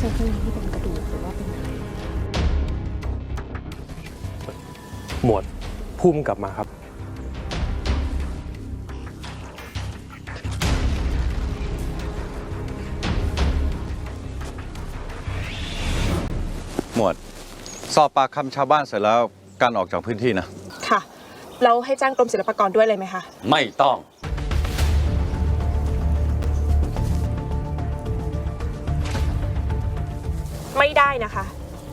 ใจข้างในที่เป็นกระดูกหรือว่าเป็นหมวดพุ่มกลับมาครับ หมวด สอบปากคำชาวบ้านเสร็จแล้วการออกจากพื้นที่นะ ค่ะ เราให้จ้างกรมศิลปากรด้วยเลยไหมคะ ไม่ต้อง ไม่ได้นะคะ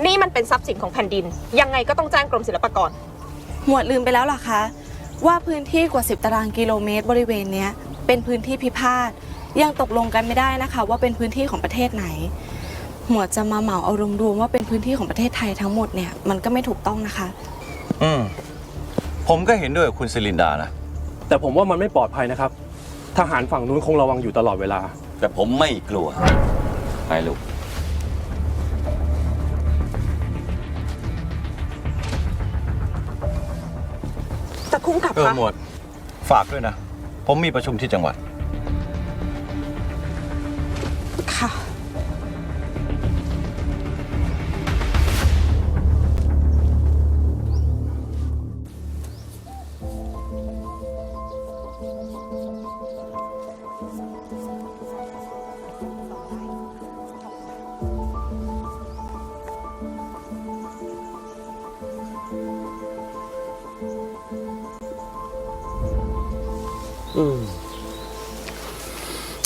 นี่มันเป็นทรัพย์สินของแผ่นดิน ยังไงก็ต้องจ้างกรมศิลปากร หมวดลืมไปแล้วเหรอคะ ว่าพื้นที่กว่า 10 ตารางกิโลเมตรบริเวณเนี้ยเป็นพื้นที่พิพาทยังตกลงกันไม่ได้นะคะ ว่าเป็นพื้นที่ของประเทศไหน หมวดจะมาเหมาเอารวมๆว่าเป็นพื้นที่ของประเทศไทยทั้งหมดเนี่ยมันก็ไม่ถูกต้องนะคะ อืมผมก็เห็นด้วยกับคุณซิลินดานะ แต่ผมว่ามันไม่ปลอดภัยนะครับ ทหารฝั่งนู้นคงระวังอยู่ตลอดเวลา แต่ผมไม่กลัวไปลูก คุ้มกับเออคะหมวดฝากด้วยนะ ผมมีประชุมที่จังหวัด ค่ะ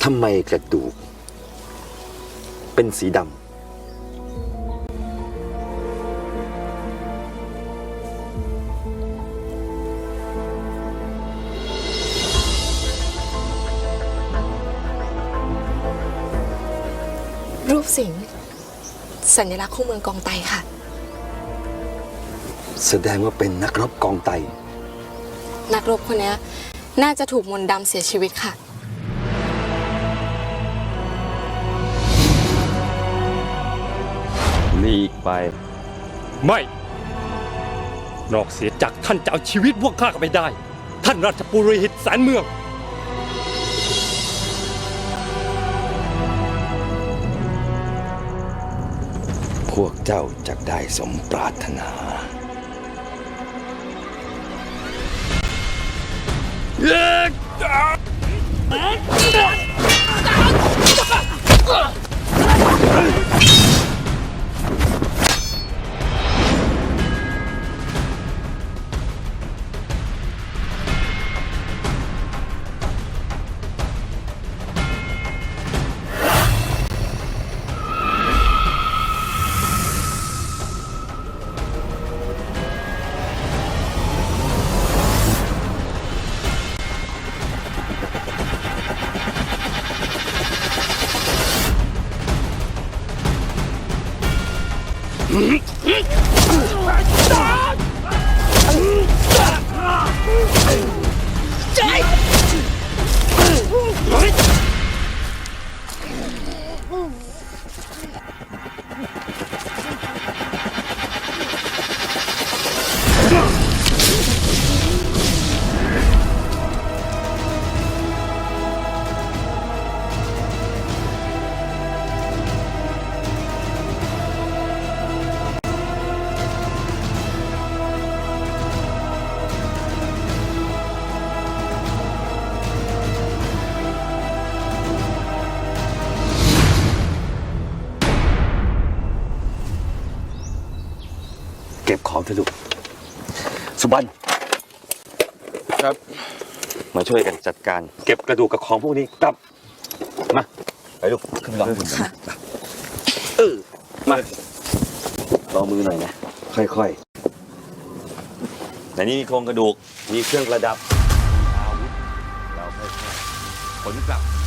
ทำไมกระดูก เป็นสีดำรูปสิงห์สัญลักษณ์ของเมืองกองไตค่ะ แสดงว่าเป็นนักรบกองไต นักรบคนเนี้ย น่าจะถูกมนต์ดำเสียชีวิตค่ะหลีกไป ไม่ นอกเสียจากท่านจะเอาชีวิตพวกข้าก็ไม่ได้ ท่านราชปุโรหิตแสนเมือง พวกเจ้าจะได้สมปรารถนา 으악! 으악! 으악! 으악! 으악! Stop! เก็บของเถอะลูกสุบันครับ มาช่วยกันจัดการ เก็บกระดูกกับของพวกนี้กลับ มาไปลูกขึ้นไปรอเออมารอมือหน่อยนะ ค่อยแต่นี่มีโครงกระดูกๆมีเครื่องประดับอาวุธเราค่อยๆขนกลับ